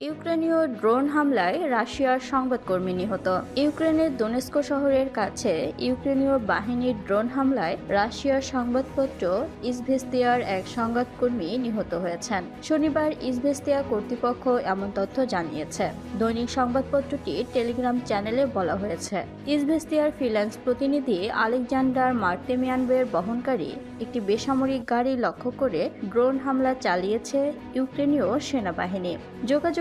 ইউক্রেনীয় ড্রোন হামলায় রাশিয়ার সংবাদকর্মী নিহত। ইউক্রেনের দোনেস্কো শহরের কাছে ইউক্রেনীয় বাহিনীর ড্রোন হামলায় রাশিয়ার সংবাদপত্র ইসভেস্তিয়ার এক সংবাদকর্মী নিহত হয়েছেন। শনিবার ইসভেস্তিয়া কর্তৃপক্ষ এমন তথ্য জানিয়েছে। দৈনিক সংবাদপত্রটি টেলিগ্রাম চ্যানেলে বলা হয়েছে। ইসভেস্তিয়ার ফ্রিল্যান্স প্রতিনিধি আলেকজান্ডার মার্তেমিয়ানবের বহনকারী একটি বেসামরিক গাড়ি লক্ষ্য করে ড্রোন হামলা চালিয়েছে ইউক্রেনীয় সেনাবাহিনী।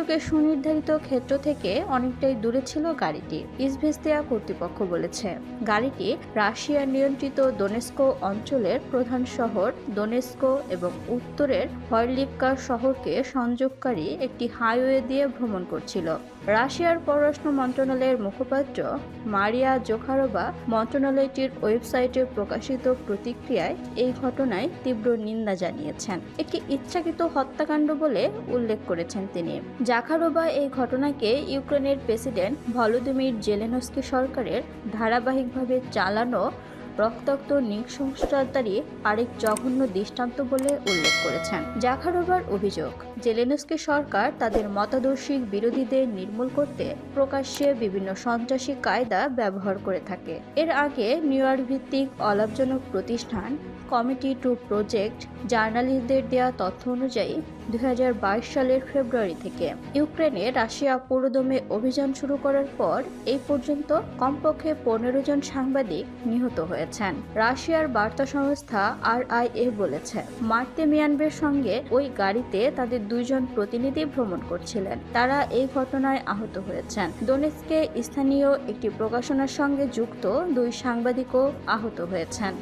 যোগাযোগের সুনির্ধারিত ক্ষেত্র থেকে অনেকটাই দূরে ছিল গাড়িটি। ইসভেস্তিয়া কর্তৃপক্ষ বলেছে, গাড়িটি রাশিয়া নিয়ন্ত্রিত দোনেস্কো অঞ্চলের প্রধান শহর দোনেস্কো এবং উত্তরের হরলিপকা শহরকে সংযোগকারী একটি হাইওয়ে দিয়ে ভ্রমণ করছিল। রাশিয়ার পররাষ্ট্র মন্ত্রণালয়ের মুখপাত্র মারিয়া জোখারোবা মন্ত্রণালয়টির ওয়েবসাইটে প্রকাশিত প্রতিক্রিয়ায় এই ঘটনায় তীব্র নিন্দা জানিয়েছেন। একটি ইচ্ছাকৃত হত্যাকাণ্ড বলে উল্লেখ করেছেন তিনি জাখারোবা এই ঘটনাকে ইউক্রেনের প্রেসিডেন্ট ভলোদিমির জেলেনস্কি সরকারের ধারাবাহিকভাবে চালানো রক্তাক্ত নৃশংসতারই আরেক জঘন্য দৃষ্টান্ত বলে উল্লেখ করেছেন। জাখারোবার অভিযোগ, জেলেনস্কি সরকার তাদের মতাদর্শিক বিরোধীদের নির্মূল করতে প্রকাশ্যে বিভিন্ন সন্ত্রাসী কায়দা ব্যবহার করে থাকে। এর আগে নিউ ইয়র্ক ভিত্তিক অলাভজনক প্রতিষ্ঠান কমিটি টু প্রজেক্ট জার্নালিস্টদের দেওয়া তথ্য অনুযায়ী দু হাজার বাইশ সালের ফেব্রুয়ারি থেকে ইউক্রেনে রাশিয়া পুরোদমে অভিযান শুরু করার পর এই পর্যন্ত কমপক্ষে পনেরো জন সাংবাদিক নিহত হয়েছেন। রাশিয়ার বার্তা সংস্থা আরআইএ বলেছে মার্তে মিয়ানবের সঙ্গে ওই গাড়িতে তাদের দুইজন প্রতিনিধি ভ্রমণ করছিলেন। তারা এই ঘটনায় আহত হয়েছেন। দোনেস্কে স্থানীয় একটি প্রকাশনার সঙ্গে যুক্ত দুই সাংবাদিকও আহত হয়েছেন।